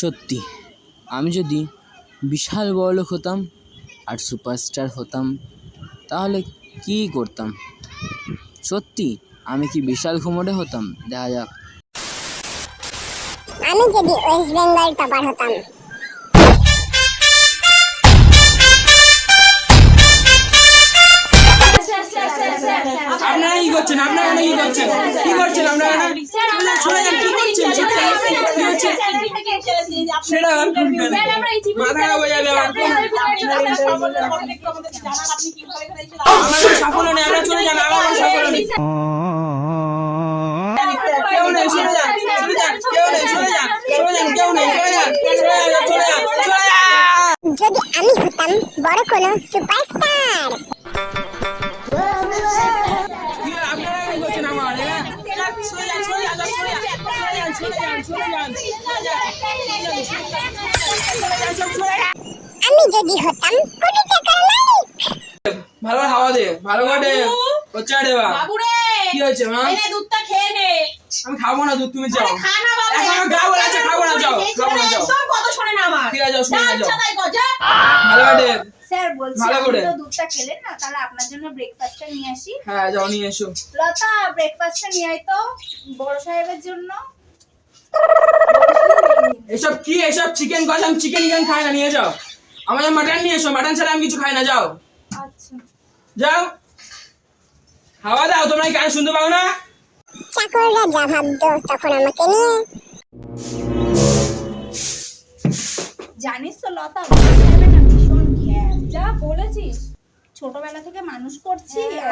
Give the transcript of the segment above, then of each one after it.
সত্যি। আমি যদি বিশাল বড়লোক হতাম আর সুপারস্টার হতাম তাহলে কী করতাম? সত্যি আমি কি বিশাল ঘুমোটে হতাম? দেখা যাক। আমি যদি ওয়েস্ট বেঙ্গল টপার হতাম। আপনারা কি করছেন? আপনারা কি করছেন? কি করছেন আপনারা সরে যান কি করছেন কি হচ্ছে সেটা আর করবেন মাথা খারাপ হয়ে যাবে আমাদের সাফল্য নেই আমরা চলে যান আমার সাফল্য নেই। কেউ নেই সরে যান সরে যান কেউ নেই সরে যান সরে যান কেউ নেই সরে যান সরে যান চলে যান চলে যান যদি আমি হতাম বড় কোনো সুপারস্টার আমি যদি হতাম কোটি টাকার মালিক। ভালো হাওয়া দে ভালো করে হচ্ছে দেবা। বাবুরে কি হয়েছে মা? এনে দুধটা খেয়ে নে। আমি খাব না দুধ তুমি যাও। খা না বাবা। এখন গা আছে খাব না যাও খাব না যাও। একদম কথা শোনে না আমার। ঠিক আছে, যাও, শুনে যাও। ভালো করে স্যার বলছি আপনি তো দুধটা খেলেন না তাহলে আপনার জন্য ব্রেকফাস্টটা নিয়ে আসি। হ্যাঁ যাও নিয়ে এসো। লতা ব্রেকফাস্টটা নিয়ে আয় তো বড় সাহেবের জন্য। এসব কি? এসব চিকেন করলাম চিকেন ইকেন খাই না নিয়ে যাও। আমাদের মাটন নিয়ে এসো মাটন ছাড়া আমি কিছু খাই না যাও। আচ্ছা। যাও। হাওয়া দাও তোমরা কি কান শুনতে পাও না? চাকররা যা ভাবতো তখন আমাকে নিয়ে। জানিস তো লতা ভীষণ যা বলেছিস। ছোটবেলা থেকে মানুষ করছি আর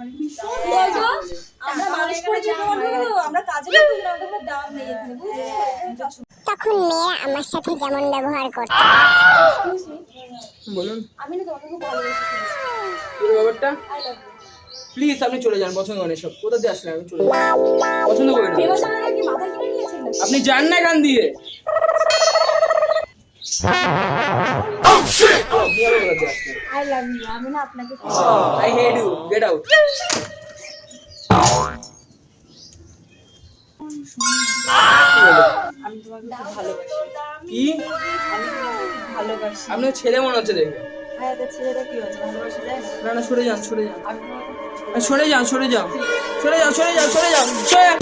আমি তখন মেয়েরা আমার সাথে যেমন ব্যবহার করতো। বলুন। আমি না তোমাকে ভালোবাসি। ব্যাপারটা? প্লিজ আপনি চলে যান পছন্দ করেন এসব। কোথা দিয়ে আসলেন? আমি চলে যান পছন্দ করি না। প্রেমা জানা কি মাথা কিনে নিয়েছেন নাকি? আপনি যান না কান দিয়ে। আই লাভ ইউ আমি না আপনাকে I hate you get out কি? ভালোবাসি আপনার ছেলে মনে হচ্ছে দেখে। হ্যাঁ ছেলেটা কি হচ্ছে ভালোবাসা যায় না? না সরে যান আমি সরে যান। সরে যান সরে যান সরে যান সরে যান সরে যান